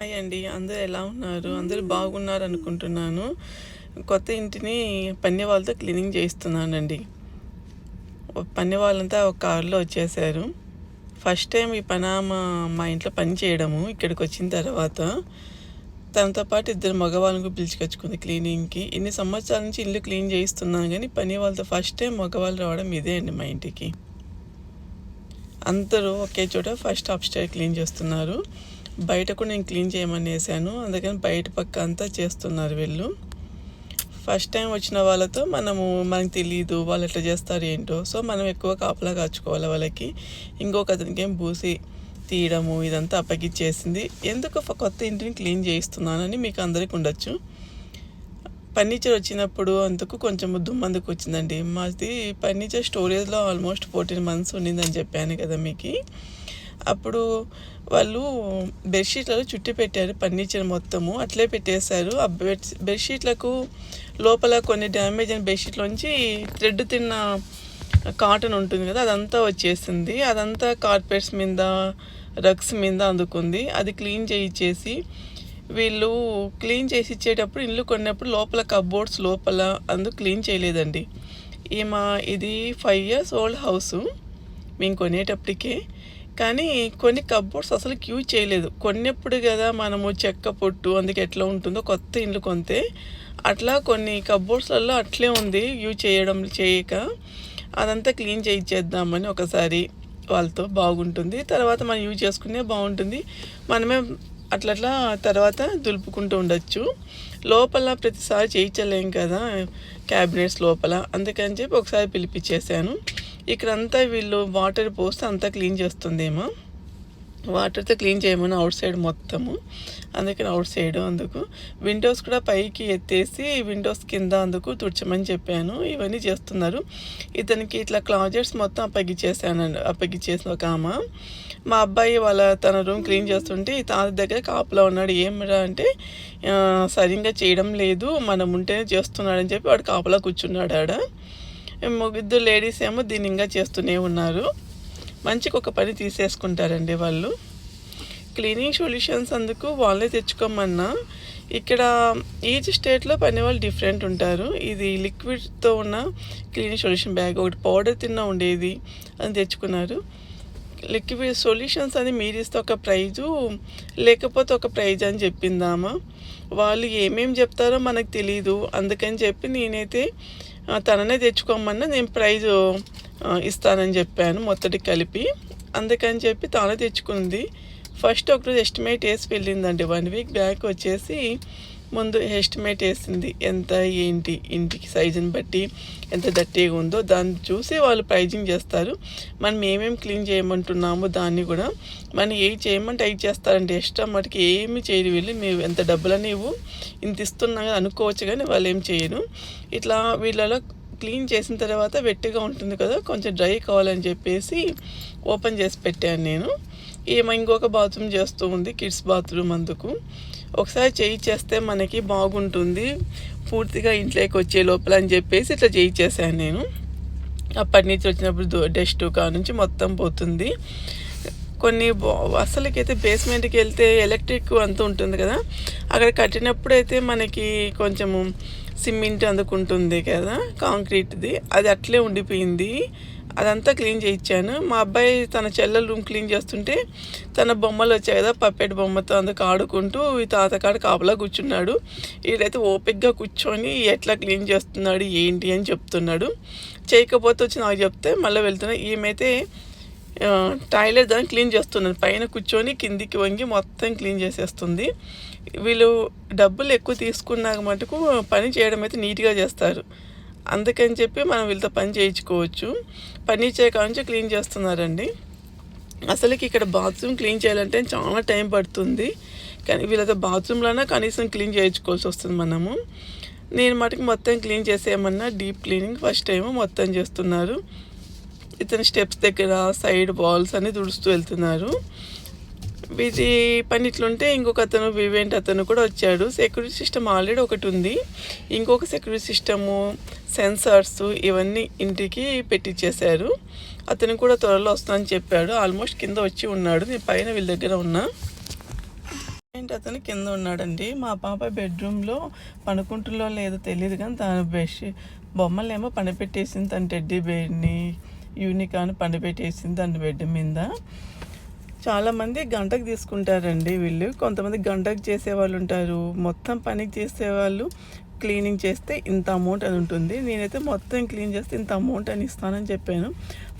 Hi అండి అందరూ ఎలా ఉన్నారు? అందరూ బాగున్నారు అనుకుంటున్నాను కొత్త ఇంటిని పన్నె వాళ్ళతో క్లీనింగ్ చేయిస్తున్నానండి. పన్నె వాళ్ళంతా ఒక కారులో వచ్చేసారు. ఫస్ట్ టైం ఈ పనామ మా ఇంట్లో పని చేయడము ఇక్కడికి వచ్చిన తర్వాత. తనతో పాటు ఇద్దరు మగవాళ్ళని పిలుచుకొచ్చుకుంది క్లీనింగ్కి. ఇన్ని సంవత్సరాల నుంచి ఇల్లు క్లీన్ చేయిస్తున్నాను కానీ పని వాళ్ళతో ఫస్ట్ టైం మగవాళ్ళు రావడం ఇదే అండి మా ఇంటికి. అందరూ ఒకే చోట ఫస్ట్ అప్స్టైర్ క్లీన్ చేస్తున్నారు. బయట కూడా నేను క్లీన్ చేయమని వేసాను అందుకని బయట పక్క అంతా చేస్తున్నారు వీళ్ళు. ఫస్ట్ టైం వచ్చిన వాళ్ళతో మనము మనకు తెలియదు వాళ్ళు ఎట్లా చేస్తారు ఏంటో. సో మనం ఎక్కువ కాపలా కాచుకోవాలి వాళ్ళకి. ఇంకొక అతనికి ఏం బూసి తీయడము ఇదంతా అప్పగిచ్చేసింది ఎందుకు ఒక కొత్త ఇంటిని క్లీన్ చేయిస్తున్నానని మీకు అందరికి ఉండొచ్చు. ఫర్నిచర్ వచ్చినప్పుడు అందుకు కొంచెం దుమ్మందుకు వచ్చిందండి. మాది ఫర్నిచర్ స్టోరేజ్లో ఆల్మోస్ట్ ఫోర్టీన్ మంత్స్ ఉండిందని చెప్పాను కదా మీకు. అప్పుడు వాళ్ళు బెడ్షీట్లలో చుట్టి పెట్టారు ఫర్నిచర్ మొత్తము. అట్లే పెట్టేశారు. ఆ బెడ్ బెడ్షీట్లకు లోపల కొన్ని డ్యామేజ్ అయిన బెడ్షీట్లోంచి థ్రెడ్ తిన్న కాటన్ ఉంటుంది కదా అదంతా వచ్చేసింది. అదంతా కార్పెట్స్ మీద రగ్స్ మీద అందుకుంది. అది క్లీన్ చేయించేసి వీళ్ళు క్లీన్ చేసి ఇచ్చేటప్పుడు ఇల్లు కొన్నప్పుడు లోపల కబోర్డ్స్ లోపల అందు క్లీన్ చేయలేదండి. ఈమె ఇది ఫైవ్ ఇయర్స్ ఓల్డ్ హౌస్. మేము కొనేటప్పటికే కానీ కొన్ని కబోర్డ్స్ అసలు క్యూ చేయలేదు. కొన్నప్పుడు కదా మనము చెక్క పొట్టు అందుకే ఎట్లా ఉంటుందో కొత్త ఇండ్లు కొంతే అట్లా కొన్ని కబోర్డ్స్లలో అట్లే ఉంది యూజ్ చేయడం చేయక. అదంతా క్లీన్ చేయించేద్దామని ఒకసారి వాళ్ళతో బాగుంటుంది. తర్వాత మనం యూజ్ చేసుకునే బాగుంటుంది. మనమే అట్లా అట్లా తర్వాత దులుపుకుంటూ ఉండొచ్చు. లోపల ప్రతిసారి చేయించలేం కదా క్యాబినెట్స్ లోపల. అందుకని చెప్పి ఒకసారి పిలిపించేసాను ఇక్కడంతా వీళ్ళు వాటర్ పోస్తే అంతా క్లీన్ చేస్తుందేమో. వాటర్తో క్లీన్ చేయమని అవుట్ సైడ్ మొత్తము. అందుకని అవుట్ సైడ్ అందుకు. విండోస్ కూడా పైకి ఎత్తేసి విండోస్ కింద అందుకు తుడిచమని చెప్పాను. ఇవన్నీ చేస్తున్నారు. ఇతనికి ఇట్లా క్లాజెట్స్ మొత్తం అప్పగించేసానండి అప్పగించేసిన ఒక ఆమె. మా అబ్బాయి వాళ్ళ తన రూమ్ క్లీన్ చేస్తుంటే ఈ తాత దగ్గర కాపులో ఉన్నాడు. ఏమిరా అంటే సరిగ్గా చేయడం లేదు. మనం ఉంటేనే చేస్తున్నాడని చెప్పి వాడు కాపులా కూర్చున్నాడు ఆడ. ముగ్గురు లేడీస్ ఏమో దీన్ని ఇంకా చేస్తూనే ఉన్నారు. మంచికి ఒక పని తీసేసుకుంటారండి వాళ్ళు. క్లీనింగ్ సొల్యూషన్స్ అందుకు వాళ్ళే తెచ్చుకోమన్నా ఇక్కడ ఈచ్ స్టేట్లో పని వాళ్ళు డిఫరెంట్ ఉంటారు. ఇది లిక్విడ్తో ఉన్న క్లీనింగ్ సొల్యూషన్ బ్యాగ్ ఒకటి పౌడర్ తిన్న ఉండేది అని తెచ్చుకున్నారు. లిక్విడ్ సొల్యూషన్స్ అని మీరు ఇస్తే ఒక ప్రైజు లేకపోతే ఒక ప్రైజ్ అని చెప్పిందామా వాళ్ళు ఏమేమి చెప్తారో మనకు తెలియదు అందుకని చెప్పి నేనైతే తననే తెచ్చుకోమన్నా నేను ప్రైజ్ ఇస్తానని చెప్పాను మొత్తటి కలిపి. అందుకని చెప్పి తానే తెచ్చుకుంది. ఫస్ట్ ఒకరోజు ఎస్టిమేట్ వేసి వెళ్ళిందండి. వన్ వీక్ బ్యాక్ వచ్చేసి ముందు ఎస్టిమేట్ వేసింది ఎంత ఏంటి ఇంటికి సైజుని బట్టి ఎంత దట్టిగా ఉందో. దాన్ని చూసి వాళ్ళు ప్రైజింగ్ చేస్తారు. మనం ఏమేమి క్లీన్ చేయమంటున్నామో దాన్ని కూడా మనం ఏ చేయమంటే అవి చేస్తారంటే ఎక్స్ట్రా మటుకి ఏమి చేయరు వీళ్ళు. మేము ఎంత డబ్బులని ఇవ్వు ఇంత ఇస్తున్నా అనుకోవచ్చు కానీ వాళ్ళు ఏం చేయరు. ఇట్లా వీళ్ళలో క్లీన్ చేసిన తర్వాత వెట్టిగా ఉంటుంది కదా కొంచెం డ్రై కావాలని చెప్పేసి ఓపెన్ చేసి పెట్టాను నేను. ఏమో ఇంకొక బాత్రూమ్ చేస్తూ ఉంది కిడ్స్ బాత్రూమ్ అందుకు. ఒకసారి చేయి చేస్తే మనకి బాగుంటుంది. పూర్తిగా ఇంట్లోకి వచ్చే లోపల అని చెప్పేసి ఇట్లా చేయి చేశాను నేను. అప్పటి నుంచి వచ్చినప్పుడు డస్ట్ కా నుంచి మొత్తం పోతుంది. కొన్ని అసలుకైతే బేస్మెంట్కి వెళ్తే ఎలక్ట్రిక్ అంత ఉంటుంది కదా. అక్కడ కట్టినప్పుడు అయితే మనకి కొంచెము సిమెంట్ అందుకుంటుంది కదా కాంక్రీట్ది అది అట్లే ఉండిపోయింది. అదంతా క్లీన్ చేయించాను. మా అబ్బాయి తన చెల్లెల రూమ్ క్లీన్ చేస్తుంటే తన బొమ్మలు వచ్చాయి కదా పప్పెట్ బొమ్మతో అందుకు ఆడుకుంటూ ఈ తాతకాడ కాపలా కూర్చున్నాడు. ఈడైతే ఓపిక్గా కూర్చొని ఎట్లా క్లీన్ చేస్తున్నాడు ఏంటి అని చెప్తున్నాడు. చేయకపోతే వచ్చి నాకు చెప్తే మళ్ళీ వెళ్తున్నా ఈమెతే టాయిలెట్ దాన్ని క్లీన్ చేస్తున్నాను పైన కూర్చొని కిందికి వంగి మొత్తం క్లీన్ చేసేస్తుంది. వీళ్ళు డబ్బులు ఎక్కువ తీసుకున్నాక మటుకు పని చేయడం అయితే నీట్గా చేస్తారు. అందుకని చెప్పి మనం వీళ్ళతో పని చేయించుకోవచ్చు. పని చేయకాంచి క్లీన్ చేస్తున్నారండి. అసలుకి ఇక్కడ బాత్రూమ్ క్లీన్ చేయాలంటే చాలా టైం పడుతుంది. కానీ వీళ్ళతో బాత్రూమ్లోనే కనీసం క్లీన్ చేయించుకోవాల్సి వస్తుంది మనము. నేను మటుకు మొత్తం క్లీన్ చేసేయమన్నా డీప్ క్లీనింగ్ ఫస్ట్ టైం మొత్తం చేస్తున్నారు. ఇతని స్టెప్స్ దగ్గర సైడ్ వాల్స్ అన్ని తుడుస్తూ వెళ్తున్నారు. బిజీ పని ఇట్లుంటే ఇంకొక అతను వివెంట్ అతను కూడా వచ్చాడు. సెక్యూరిటీ సిస్టమ్ ఆల్రెడీ ఒకటి ఉంది. ఇంకొక సెక్యూరిటీ సిస్టము సెన్సార్స్ ఇవన్నీ ఇంటికి పెట్టించేశారు అతను కూడా త్వరలో వస్తానని చెప్పాడు. ఆల్మోస్ట్ కింద వచ్చి ఉన్నాడు. నేను పైన వీళ్ళ దగ్గర ఉన్నా. ఈవెంట్ అతను కింద ఉన్నాడండి. మా పాప బెడ్రూమ్లో పనుకుంటుందో లేదో తెలియదు కానీ తన బెష్ బొమ్మలేమో పనిపెట్టేసింది తన టెడ్డీ బెడ్ని యూనికాన్ పనిపెట్టేసింది తన బెడ్ మీద. చాలామంది గంటకు తీసుకుంటారండి వీళ్ళు. కొంతమంది గంటకు చేసేవాళ్ళు ఉంటారు. మొత్తం పనికి చేసేవాళ్ళు క్లీనింగ్ చేస్తే ఇంత అమౌంట్ అని ఉంటుంది. నేనైతే మొత్తం క్లీన్ చేస్తే ఇంత అమౌంట్ అని ఇస్తానని చెప్పాను.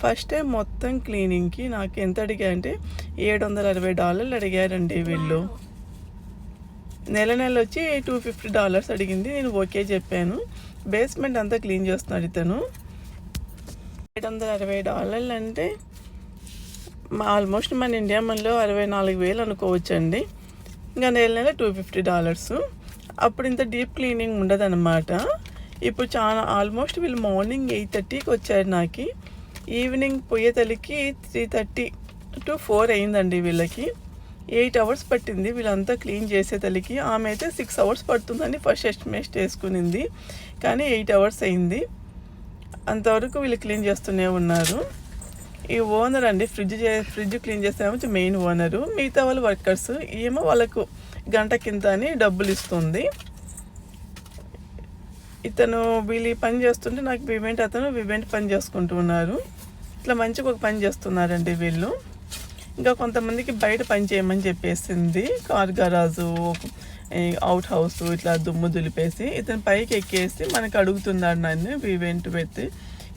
ఫస్ట్ టైం మొత్తం క్లీనింగ్కి నాకు ఎంత అడిగా అంటే ఏడు వందల అరవై డాలర్లు అడిగారండి వీళ్ళు. నెల నెల వచ్చి టూ ఫిఫ్టీ డాలర్స్ అడిగింది. నేను ఓకే చెప్పాను. బేస్మెంట్ అంతా క్లీన్ చేస్తున్నాడు ఇతను. ఏడు వందల అరవై డాలర్లు అంటే ఆల్మోస్ట్ మన ఇండియా మనీలో అరవై నాలుగు వేలు అనుకోవచ్చండి. ఇంకా నెల నెల టూ ఫిఫ్టీ డాలర్స్. అప్పుడు ఇంత డీప్ క్లీనింగ్ ఉండదన్నమాట. ఇప్పుడు చాలా ఆల్మోస్ట్ వీళ్ళు మార్నింగ్ ఎయిట్ థర్టీకి వచ్చారు నాకు. ఈవినింగ్ పోయేతలికి త్రీ థర్టీ టు ఫోర్ అయిందండి వీళ్ళకి. ఎయిట్ అవర్స్ పట్టింది వీళ్ళంతా క్లీన్ చేసేతలికి ఆమె అయితే సిక్స్ అవర్స్ పడుతుందని ఫస్ట్ ఎస్టిమేట్ వేసుకునింది కానీ ఎయిట్ అవర్స్ అయింది. అంతవరకు వీళ్ళు క్లీన్ చేస్తూనే ఉన్నారు. ఈ ఓనర్ అండి ఫ్రిడ్జ్ చే ఫ్రిడ్జ్ క్లీన్ చేసేమో మెయిన్ ఓనరు మిగతా వాళ్ళు వర్కర్స్ ఏమో వాళ్ళకు గంట కింద అని డబ్బులు ఇస్తుంది. ఇతను వీళ్ళు పని చేస్తుంటే నాకు వివెంట్ అతను వివెంట్ పని చేసుకుంటూ ఉన్నారు. ఇట్లా మంచిగా ఒక పని చేస్తున్నారండి వీళ్ళు. ఇంకా కొంతమందికి బయట పని చేయమని చెప్పేసింది. కార్ గరాజు అవుట్ హౌస్ ఇట్లా దుమ్ము దులిపేసి ఇతను పైకి ఎక్కేసి మనకు అడుగుతున్నాడు నన్ను వివెంట్ పెట్టి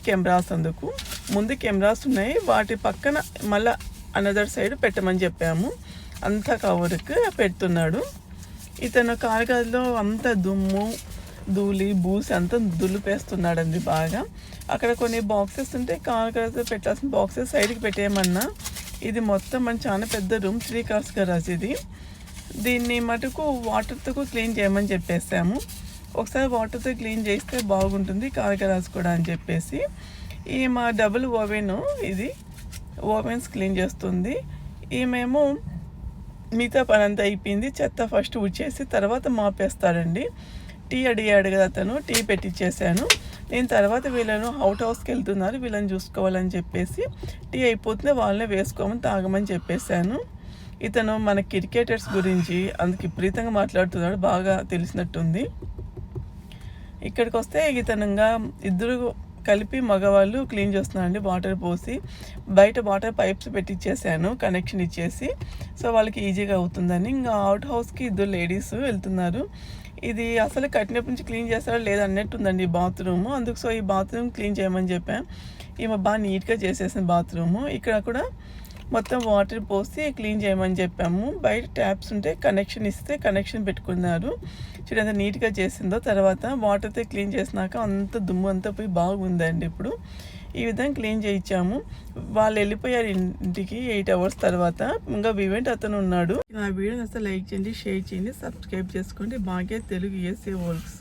కెమెరాస్ అందుకు. ముందు కెమెరాస్ ఉన్నాయి. వాటి పక్కన మళ్ళీ అనదర్ సైడ్ పెట్టమని చెప్పాము. అంతా కవర్కి పెడుతున్నాడు. ఇతను కారగదిలో అంత దుమ్ము ధూళి బూసి అంతా దులిపేస్తున్నాడండి బాగా. అక్కడ కొన్ని బాక్సెస్ ఉంటే కారగదిలో పెట్టాల్సిన బాక్సెస్ సైడ్కి పెట్టేయమన్నా. ఇది మొత్తం మన చాలా పెద్ద రూమ్ త్రీ కార్స్ గరాజ్ ఇది దీన్ని మటుకు వాటర్తో క్లీన్ చేయమని చెప్పేసాము. ఒకసారి వాటర్తో క్లీన్ చేస్తే బాగుంటుంది కారగరాజ్ కూడా అని చెప్పేసి. ఈ మా డబుల్ ఓవెన్ ఇది ఓవెన్స్ క్లీన్ చేస్తుంది. ఈమెమో మిగతా పని అంతా అయిపోయింది చెత్త ఫస్ట్ ఉచ్చేసి తర్వాత మాపేస్తాడండి టీ అడిగాడు కదా అతను టీ పెట్టించేసాను నేను తర్వాత వీళ్ళను అవుట్ హౌస్కి వెళ్తున్నారు వీళ్ళని చూసుకోవాలని చెప్పేసి. టీ అయిపోతుంది వాళ్ళనే వేసుకోమని తాగమని చెప్పేశాను ఇతను మన క్రికెటర్స్ గురించి అందుకు విపరీతంగా మాట్లాడుతున్నాడు బాగా తెలిసినట్టుంది. ఇక్కడికి వస్తే ఇతనంగా ఇద్దరు కలిపి మగవాళ్ళు క్లీన్ చేస్తున్నారండి వాటర్ పోసి. బయట వాటర్ పైప్స్ పెట్టించేసాను కనెక్షన్ ఇచ్చేసి. సో వాళ్ళకి ఈజీగా అవుతుందని. ఇంకా అవుట్ హౌస్కి ఇద్దరు లేడీస్ వెళ్తున్నారు. ఇది అసలు కట్టినప్పటి నుంచి క్లీన్ చేస్తారో లేదా అన్నట్టుందండి ఈ బాత్రూమ్. అందుకు సో ఈ బాత్రూమ్ క్లీన్ చేయమని చెప్పాను ఈమె బాగా నీట్గా చేసేసిన బాత్రూము. ఇక్కడ కూడా మొత్తం వాటర్ పోసి క్లీన్ చేయమని చెప్పాము. బయట ట్యాప్స్ ఉంటే కనెక్షన్ ఇస్తే కనెక్షన్ పెట్టుకున్నారు. చూడండి ఎంత నీట్గా చేసిందో. తర్వాత వాటర్తో క్లీన్ చేసినాక అంత దుమ్ము అంతా పోయి బాగుందండి ఇప్పుడు. ఈ విధంగా క్లీన్ చేయించాము. వాళ్ళు వెళ్ళిపోయారు ఇంటికి ఎయిట్ అవర్స్ తర్వాత. ఇంకా వివెంట్ అతను ఉన్నాడు. నా వీడియో అసలు లైక్ చేయండి షేర్ చేయండి సబ్స్క్రైబ్ చేసుకోండి. బాగా తెలుగు ఏసే వర్క్స్